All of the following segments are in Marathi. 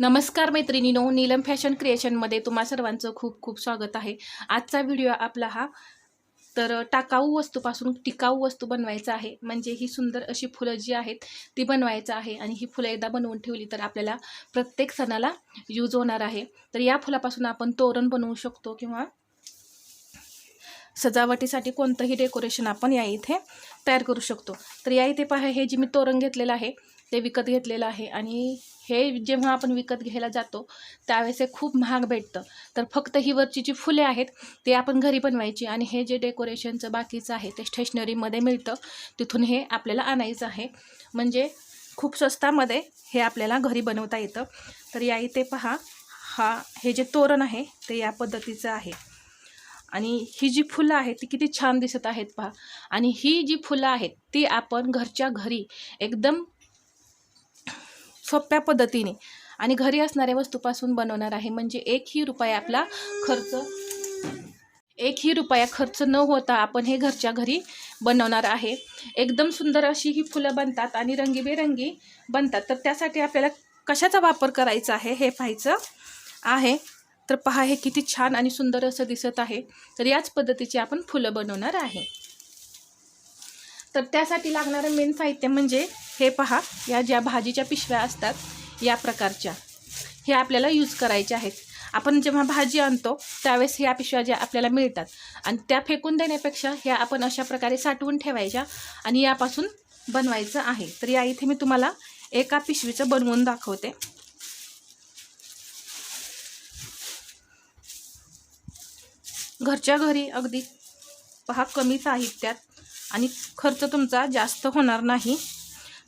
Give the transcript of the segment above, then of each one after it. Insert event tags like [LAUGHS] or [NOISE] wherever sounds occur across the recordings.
नमस्कार मैत्रिणीनो नीलम फॅशन क्रिएशनमध्ये तुम्हा सर्वांचं खूप खूप स्वागत आहे. आजचा व्हिडिओ आपला हा तर टाकाऊ वस्तूपासून टिकाऊ वस्तू बनवायचा आहे. म्हणजे ही सुंदर अशी फुलं जी आहेत ती बनवायचं आहे आणि ही फुलं एकदा बनवून ठेवली तर आपल्याला प्रत्येक सणाला यूज होणार आहे. तर या फुलापासून आपण तोरण बनवू शकतो किंवा सजावटीसाठी कोणतंही डेकोरेशन आपण या इथे तयार करू शकतो. तर या इथे पहा हे जे मी तोरण घेतलेलं आहे ते विकत घेतलेलं आहे. आणि हे जेव्हा आपण विकत घ्यायला जातो त्यावेळेस हे खूप महाग भेटतं. तर फक्त ही वरची जी फुले आहेत ते आपण घरी बनवायची आणि हे जे डेकोरेशनचं बाकीचं आहे ते स्टेशनरीमध्ये मिळतं. तिथून हे आपल्याला आणायचं आहे. म्हणजे खूप स्वस्तामध्ये हे आपल्याला घरी बनवता येतं. तर या इथे पहा हा हे जे तोरण आहे ते या पद्धतीचं आहे. आणि ही जी फुलं आहेत ती किती छान दिसत आहेत पहा. आणि ही जी फुलं आहेत ती आपण घरच्या घरी एकदम सोप्या पद्धतीने आणि घरी असणाऱ्या वस्तूपासून बनवणार आहे. म्हणजे एकही रुपया आपला खर्च एकही रुपया खर्च न होता आपण हे घरच्या घरी बनवणार आहे. एकदम सुंदर अशी ही फुलं बनतात आणि रंगीबेरंगी बनतात. तर त्यासाठी आपल्याला कशाचा वापर करायचा आहे हे पाहायचं आहे. तर पहा हे किती छान आणि सुंदर असं दिसत आहे. तर याच पद्धतीची आपण फुलं बनवणार आहे. तर त्यासाठी लागणारं मेन साहित्य म्हणजे हे पहा या ज्या भाजीच्या पिशव्या असतात या प्रकारच्या. हे आपल्याला यूज करायचे आहेत. आपण जेव्हा भाजी आणतो त्यावेळेस ह्या पिशव्या ज्या आपल्याला मिळतात. आणि त्या फेकून देण्यापेक्षा ह्या आपण अशा प्रकारे साठवून ठेवायच्या आणि यापासून बनवायचं आहे. तर या इथे मी तुम्हाला एका पिशवीचं बनवून दाखवते. घरच्या घरी अगदी पहा कमी साहित्यात आणि खर्च तुमचा जास्त होणार नाही.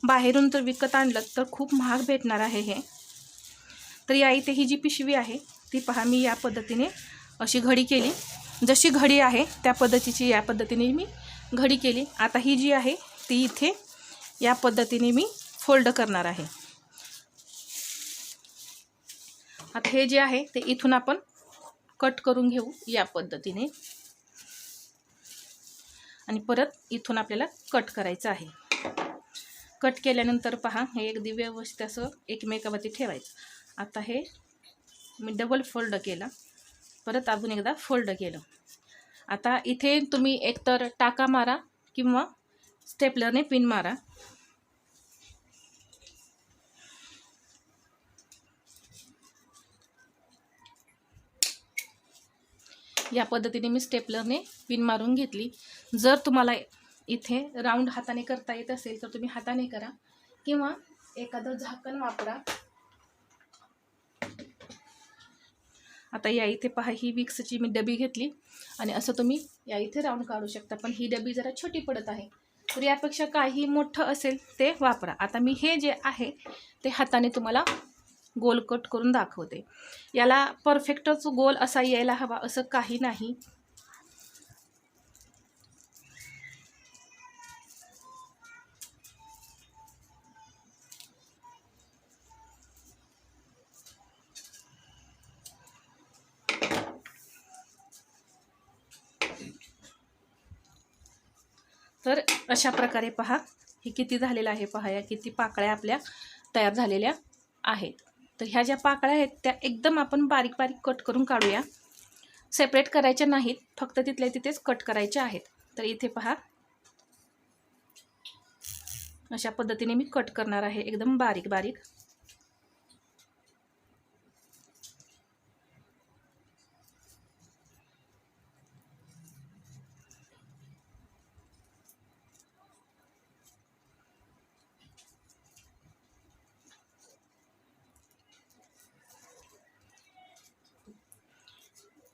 बाहेरून जर विकत आणलं तर खूप महाग भेटणार आहे हे. तर या इथे ही जी पिशवी आहे ती पहा मी या पद्धतीने अशी घडी केली. जशी घडी आहे त्या पद्धतीची या पद्धतीने मी घडी केली. आता ही जी आहे ती इथे या पद्धतीने मी फोल्ड करणार आहे. आता हे जे आहे ते इथून आपण कट करून घेऊ या पद्धतीने. आणि परत इथून आपल्याला कट करायचं आहे. कट केल्यानंतर पहा हे अगदी व्यवस्थित असं एकमेकावरती ठेवायचं. आता हे मी डबल फोल्ड केलं. परत अजून एकदा फोल्ड केलं. आता इथे तुम्ही एकतर टाका मारा किंवा स्टेपलरने पिन मारा. या पद्धतीने मी स्टेपलरने पिन मारून घेतली. जर तुम्हाला इथे राऊंड हाताने करता येत असेल तर तुम्ही हाताने करा. किंवा एखादं झाकण वापरा. आता या इथे पहा ही विक्सची मी डबी घेतली. आणि असं तुम्ही या इथे राऊंड काढू शकता. पण ही डबी जरा छोटी पडत आहे. तर यापेक्षा काही मोठं असेल ते वापरा. आता मी हे जे आहे ते हाताने तुम्हाला गोल कट करून दाखवते. याला परफेक्टच गोल असा यायला हवा असं काही नाही. तर अशा प्रकारे पहा हे किती झालेलं आहे पहा या किती पाकळ्या आपल्या तयार झालेल्या आहेत. तर ह्या ज्या पाकळ्या आहेत त्या एकदम आपण बारीक बारीक कट करून काढूया. सेपरेट करायच्या नाहीत फक्त तिथल्या तिथेच कट करायच्या आहेत. तर इथे पहा. अशा पद्धतीने मी कट करणार आहे एकदम बारीक बारीक.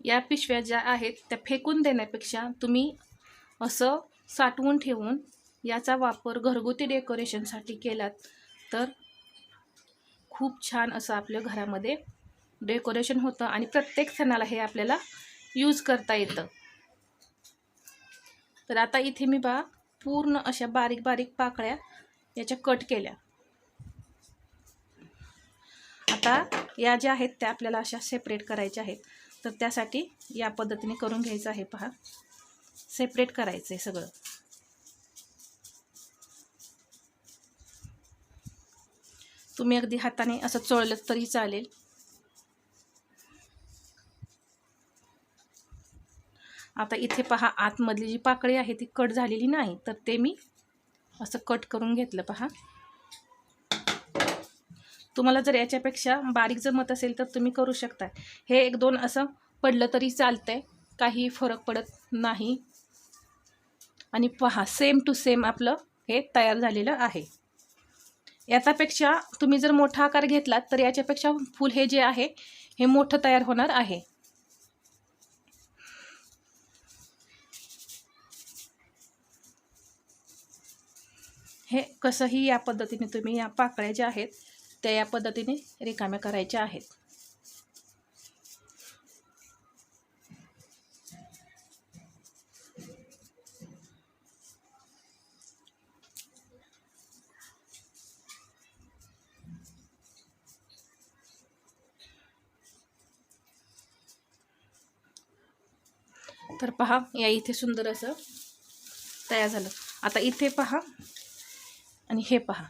या पिशव्या ज्या आहेत त्या फेकून देण्यापेक्षा तुम्ही असं साठवून ठेवून याचा वापर घरगुती डेकोरेशनसाठी केलात तर खूप छान असं आपल्या घरामध्ये डेकोरेशन होतं आणि प्रत्येक सणाला हे आपल्याला यूज करता येतं. तर आता इथे मी बा पूर्ण अशा बारीक बारीक पाकळ्या याच्या कट केल्या. आता या ज्या आहेत त्या आपल्याला अशा सेपरेट करायच्या आहेत. तर त्यासाठी या पद्धतीने करून घ्यायचं आहे पहा. सेपरेट करायचं आहे सगळं. तुम्ही अगदी हाताने असं चोळलं तरी चालेल. आता इथे पहा आतमधली जी पाकळी आहे ती कट झालेली नाही तर ते मी असं कट करून घेतलं पहा. तुम्हाला जर याच्यापेक्षा बारीक जमत असेल तर तुम्ही करू शकता हे एक दोन असं पडलं तरी चालतंय. काही फरक पडत नाही. आणि पहा सेम टू सेम आपलं हे तयार झालेलं आहे. याच्यापेक्षा तुम्ही जर मोठा आकार घेतलात तर याच्यापेक्षा फूल हे जे आहे हे मोठं तयार होणार आहे. हे कसंही या पद्धतीने तुम्ही या पाकळ्या ज्या आहेत त्या या पद्धतीने रिकाम्या करायच्या आहेत. तर पहा या इथे सुंदर असं तयार झालं. आता इथे पहा आणि हे पहा.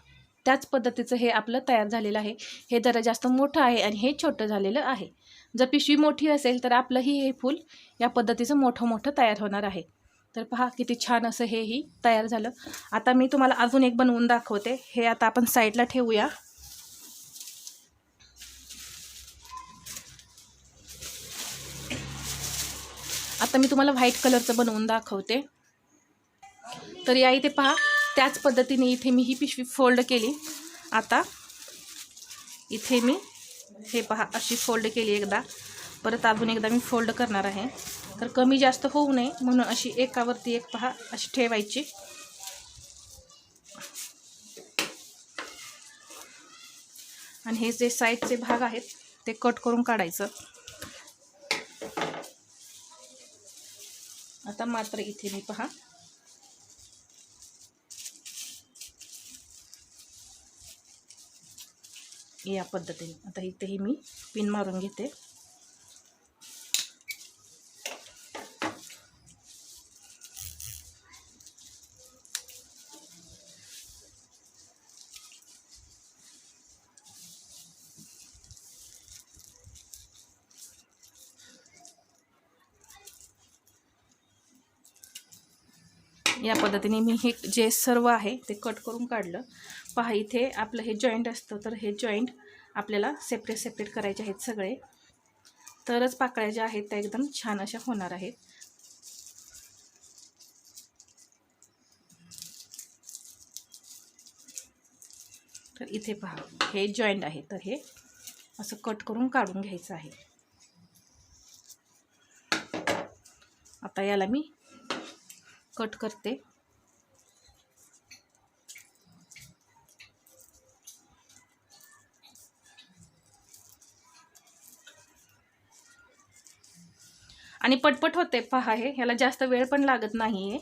त्याच पद्धतीचं हे आपलं तयार झालेलं आहे. हे जरा जास्त मोठं आहे आणि हे छोटं झालेलं आहे. जर पिशवी मोठी असेल तर आपलंही हे फूल या पद्धतीचं मोठं मोठं तयार होणार आहे. तर पहा किती छान असं हेही तयार झालं. आता मी तुम्हाला अजून एक बनवून दाखवते. हे आता आपण साईडला ठेवूया. आता मी तुम्हाला व्हाईट कलरचं बनवून दाखवते. तर या इथे पहा त्याच पद्धतीने इथे मी ही पिशवी फोल्ड केली. आता इथे मी हे पहा अशी फोल्ड केली एकदा. परत अजून एकदा मी फोल्ड करणार आहे. तर कमी जास्त होऊ नये म्हणून अशी एकावरती एक पहा अशी ठेवायची. आणि हे जे साईडचे भाग आहेत ते कट करून काढायचं. आता मात्र इथे मी पहा या पद्धतीने. आता इथेही मी पिन मारून घेते. या पद्धतीने मी हे जे सर्व आहे ते कट करून काढलं. पहा इथे आपलं हे जॉईंट असतं तर हे जॉईंट आपल्याला सेपरेट सेपरेट करायचे आहेत सगळे. तरच पाकळ्या ज्या आहेत त्या एकदम छान अशा होणार आहेत. तर इथे पहा हे जॉईंट आहे तर हे असं कट करून काढून घ्यायचं आहे. आता याला मी कट करते. आणि पटपट होते. पहा हे ह्याला जास्त वेळ पण लागत नाही आहे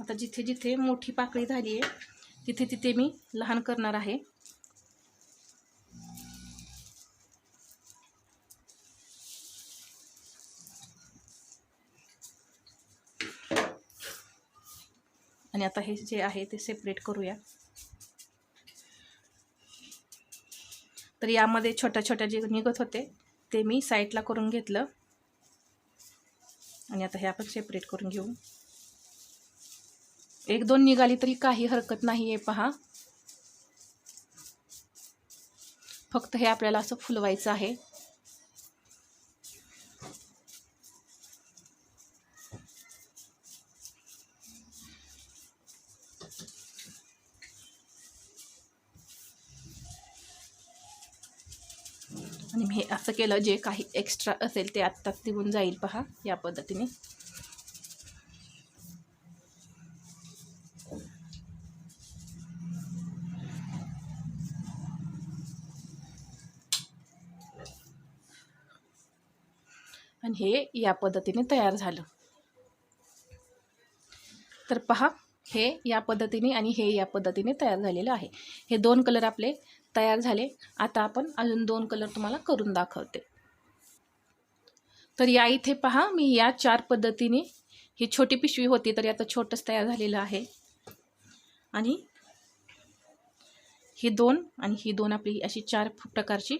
आता जिथे जिथे मोठी पाकळी झाली आहे तिथे तिथे मी लहान करणार आहे. आणि आता हे जे आहे ते सेपरेट करूया. तर यामध्ये छोट्या छोट्या जे निघत होते ते मी साईडला करून घेतलं. आणि आता हे आपण सेपरेट करून घेऊ. एक दोन निघाली तरी काही हरकत नाही आहे पहा. फक्त हे आपल्याला असं फुलवायचं आहे. आणि मी हे असं केलं जे काही एक्स्ट्रा असेल ते आत्ताच निघून जाईल पहा या पद्धतीने. आणि हे या पद्धतीने तयार झालं. तर पहा हे या पद्धतीने आणि हे या पद्धतीने तयार झालेलं आहे. हे दोन कलर आपले तयार झाले. आता आपण अजून दोन कलर तुम्हाला करून दाखवते. तर या इथे पहा मी या चार पद्धतीने ही छोटी पिशवी होती तर आता छोटंच तयार झालेलं आहे. आणि ही दोन आणि ही दोन आपली अशी चार प्रकारची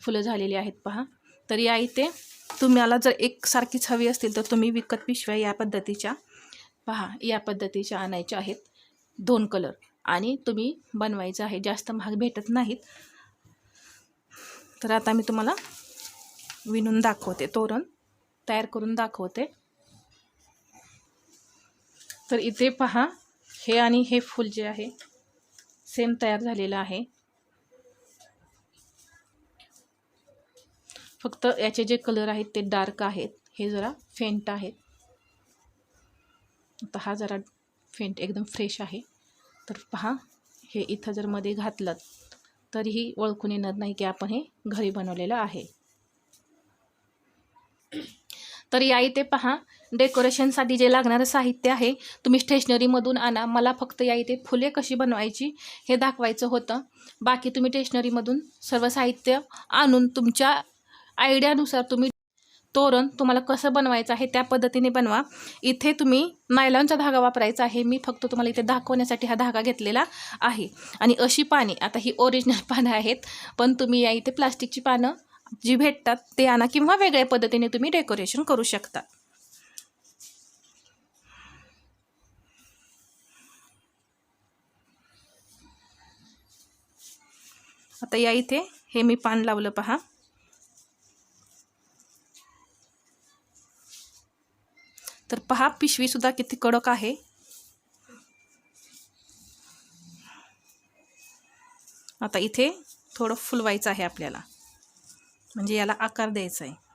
फुलं झालेली आहेत पहा. तर या इथे तुम्हाला जर एकसारखीच हवी असतील तर तुम्ही विकत पिशव्या या पद्धतीच्या पहा या पद्धतीच्या आणायच्या आहेत दोन कलर आणि तुम्ही बनवायचं आहे जास्त महाग भेटत नाहीत. तर आता मी तुम्हाला विणून दाखवते तोरण तयार करून दाखवते. तर इथे पहा हे आणि हे फूल जे आहे सेम तयार झालेलं आहे. फक्त याचे जे कलर आहेत ते डार्क आहेत हे जरा फेंट आहेत. आता हा जरा फेंट एकदम फ्रेश आहे. तर पहा हे इथं जर मध्ये घातलं तरीही ओळखून येणार नाही की आपण हे घरी बनवलेलं आहे. तर या इथे पहा डेकोरेशनसाठी जे लागणारं साहित्य आहे तुम्ही स्टेशनरीमधून आणा. मला फक्त या इथे फुले कशी बनवायची हे दाखवायचं होतं. बाकी तुम्ही स्टेशनरीमधून सर्व साहित्य आणून तुमच्या आयडियानुसार तुम्ही तोरण तुम्हाला कसं बनवायचं आहे त्या पद्धतीने बनवा. इथे तुम्ही नायलॉनचा धागा वापरायचा आहे. मी फक्त तुम्हाला इथे दाखवण्यासाठी हा धागा घेतलेला आहे. आणि अशी पाने आता ही ओरिजिनल [LAUGHS] पानं आहेत पण तुम्ही या इथे प्लास्टिकची पानं जी भेटतात ते आणा किंवा वेगळ्या पद्धतीने तुम्ही डेकोरेशन करू शकता. आता या इथे हे मी पान लावलं पहा. पहा पिशवीसुद्धा किती कडक आहे. आता इथे थोडं फुलवायचं आहे आपल्याला. म्हणजे याला आकार द्यायचा आहे.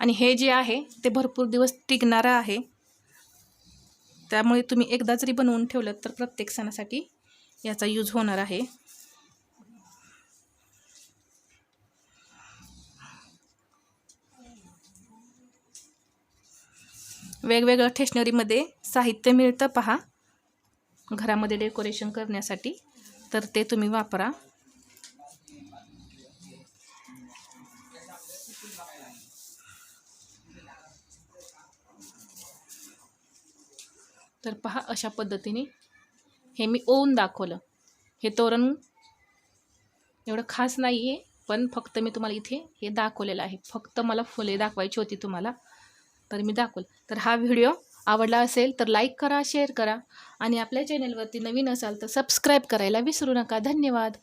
आणि हे जे आहे ते भरपूर दिवस टिकणारं आहे. त्यामुळे तुम्ही एकदा जरी बनवून ठेवलं तर प्रत्येक सणासाठी याचा यूज होणार आहे. वेगवेगळ्या स्टेशनरीमध्ये साहित्य मिळतं पहा. घरामध्ये डेकोरेशन करण्यासाठी तर ते तुम्ही वापरा. तर पहा अशा पद्धतीने हे मी ओवून दाखवलं. हे तोरण एवढं खास नाही आहे पण फक्त मी तुम्हाला इथे हे दाखवलेलं आहे. फक्त मला फुले दाखवायची होती तुम्हाला तर मी दाखवलं. तर हा व्हिडिओ आवडला असेल तर लाईक करा शेअर करा आणि आपल्या चॅनलवरती नवीन असाल तर सबस्क्राईब करायला विसरू नका. धन्यवाद.